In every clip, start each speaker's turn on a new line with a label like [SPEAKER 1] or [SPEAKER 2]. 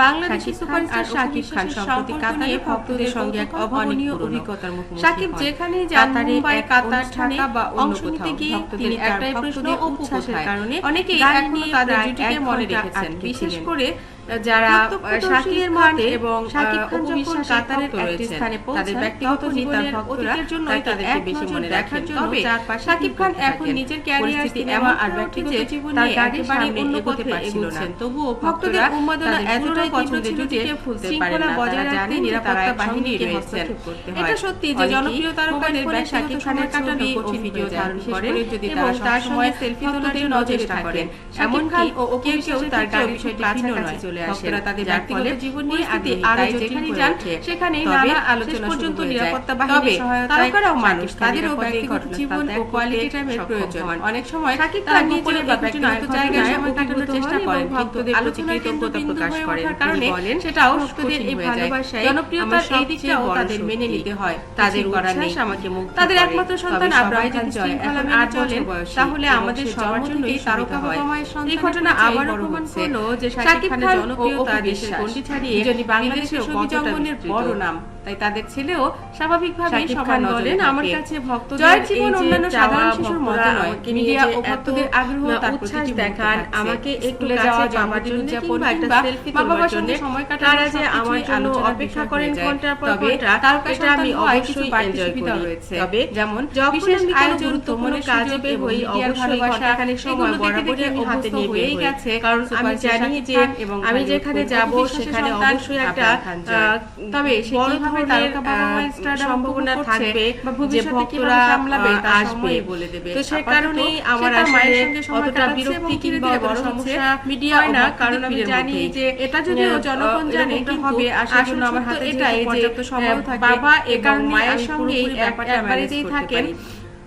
[SPEAKER 1] বাংলাদেশের সুপারস্টার শাকিব খান সম্প্রতি কাতারে ভক্তদের সঙ্গে এক অভাবনীয় অভিজ্ঞতার মুখোমুখি শাকিব যেখানে যান মুম্বাই কাতার ঢাকা বা অংশ নিতে গিয়ে তিনি একটাই প্রশ্ন ও কারণে অনেকেই এখনও তাদের জুটিকে মনে রেখেছেন বিশেষ করে যারা এবং শাকিব খান যখন কাতারের একটি স্থানে তাদের ব্যক্তিগত জীবনের অতীতের জন্য তাদেরকে বেশি মনে রাখার জন্য শাকিব খান এখন নিজের ক্যারিয়ার সিনেমা আর ব্যক্তিগত জীবনে একেবারে অন্য পথে এগোচ্ছেন তবুও ভক্তদের উন্মাদনা এতটাই পছন্দের জুটিকে ভুলতে পারে না। বজায় রাখতে নিরাপত্তা বাহিনী রয়েছেন। এটা সত্যি যে জনপ্রিয় তারকাদের শাকিব খানের কাটানো ও ভিডিও ধারণ করেন যদি এবং তার সময় সেলফি তোলার জন্য চেষ্টা করেন এমন খান ও কেউ কেউ তার গায়ে বিষয়টি ভিন্ন নয় চলে আসে। তাদের ব্যক্তিগত জীবন নিয়ে আরও যেখানে যান সেখানে নানা আলোচনা পর্যন্ত নিরাপত্তা বাহিনীর সহায়তায় তারকারাও মানুষ তাদেরও ব্যক্তিগত জীবন ও কোয়ালিটি টাইমের প্রয়োজন। অনেক সময় তারা গোপনে বা ব্যক্তিগত জায়গায় সময় কাটানোর চেষ্টা করেন ভক্তদের আলোচনায় কৃতজ্ঞতা প্রকাশ করেন কারণে সেটাও ভক্তদের এই ভালোবাসায় জনপ্রিয়তার এই দিকটাও তাদের মেনে নিতে হয়। তাদের করার নেই আমাকে মুখ তাদের একমাত্র সন্তান আব্রাহাম যদি শৃঙ্খলা মেনে চলেন তাহলে আমাদের সবার জন্যই তারকা বাবা এই ঘটনা আবার প্রমাণ করল যে শাকিব খানের জনপ্রিয়তা দেশের গণ্ডি ছাড়িয়ে বাংলাদেশের অঙ্গনের বড় নাম তাই তাদের ছেলেও স্বাভাবিকভাবেই সবার বলেন আমার কাছে ভক্তদের জয়ের জীবন অন্যান্য সাধারণ শিশুর মতো নয় মিডিয়া ও ভক্তদের আগ্রহ তার উচ্ছ্বাস দেখান আমাকে একটু যাওয়া যাওয়ার জন্য উদযাপন কিংবা সেলফি তোলার জন্য সময় কাটানোর যে আমার জন্য অপেক্ষা করেন ঘণ্টার পর ঘণ্টা তার কাছে আমি অবশ্যই এনজয় করি। তবে যেমন বিশেষ আয়োজন গুরুত্বপূর্ণ কাজে বের হই অবশ্যই ঘন্টাখানেক সময় বরাবরই হাতে নিয়ে বের গেছে কারণ আমি জানি যে আমি যেখানে যাব সেখানে অবশ্যই একটা তবে সে কীভাবে তারকা বাবা মায়ের স্টারডাম সম্ভাবনা থাকবে যে ভক্তরা আসবে। বলে দেবে। তো সে কারণেই আমার আসলে অতটা বিরক্তি কিংবা বড় সমস্যা মিডিয়া হয় না কারণ আমি জানি যে এটা যদিও জনগণ জানে কি হবে। আসলে আমার হাতে এটাই যে বাবা এ কারণে মায়ের সঙ্গে একবারেতেই থাকেন।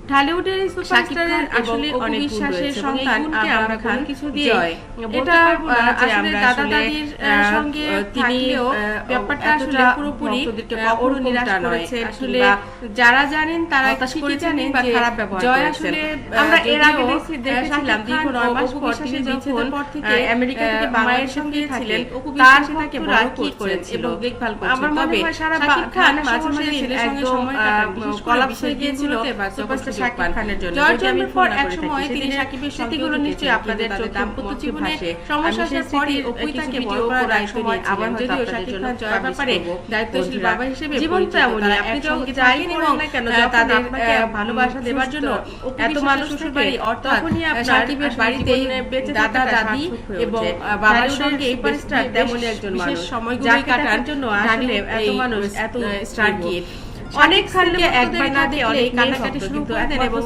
[SPEAKER 1] ঢালিউডের সুপারস্টারের আসলে অনেক বিশ্বাসের সন্তান আমরা খান। কিছু দিয়ে এটা আসলে দাদা দাদির সঙ্গে তিনি ব্যাপারটা আসলে পুরোপুরি ওর নিরাশ করেছে আসলে যারা জানেন তারা ঠিকই জানেন যে খারাপ ব্যবহার জয় আসলে আমরা এর আগে দেখছি দেখেছিলাম দীর্ঘ নয় মাস পর তিনি যখন আমেরিকা থেকে বাংলাদেশের সঙ্গে ছিলেন তার তাকে বড় করেছে এবং দেখভাল করছে আমার মনে হয় সারা খান মাঝে মাঝে সময় কলাপস হয়ে গিয়েছিল সুপারস্টার শাকিব খানের জন্য জন্মের পর এক সময় তিনি শাকিবের স্মৃতিগুলো নিশ্চয়ই আপনাদের চোখে দাম্পত্য জীবনে সমস্যা শেষ পরই অপুই তাকে বড় করার সময় আবার যদিও শাকিব খান জয়ের ব্যাপারে দায়িত্বশীল বাবা হিসেবে জীবন তো এমনই আপনি চাইলেন এবং তাদের ভালোবাসা দেওয়ার জন্য এত মানুষ বাড়ি অর্থাৎ শাকিবের বাড়িতে দাদা দাদি এবং বাবার সঙ্গে এই পরিস্টার তেমনই একজন মানুষ। সময়গুলো কাটার জন্য আসলে এত মানুষ এত স্টার গিয়ে অনেক একবার না দিয়ে অনেক কান্নাকাটি শুরু এবং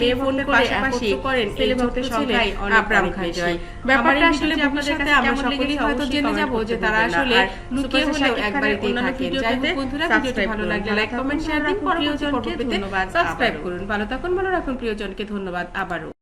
[SPEAKER 1] মেয়ে ফোন করে পাশাপাশি করেন ছেলে ভক্তের সংখ্যায় আপ্রাম যায় ব্যাপারটা আসলে আপনাদের সাথে আমরা সকলেই হয়তো জেনে যাব যে তারা আসলে লুকিয়ে হলেও হোক বন্ধুরা ভিডিওটা ভালো লাগলে লাইক কমেন্ট শেয়ার দিন প্রিয়জনকে ধন্যবাদ সাবস্ক্রাইব করুন। ভালো থাকুন ভালো রাখুন প্রিয়জনকে ধন্যবাদ আবারও।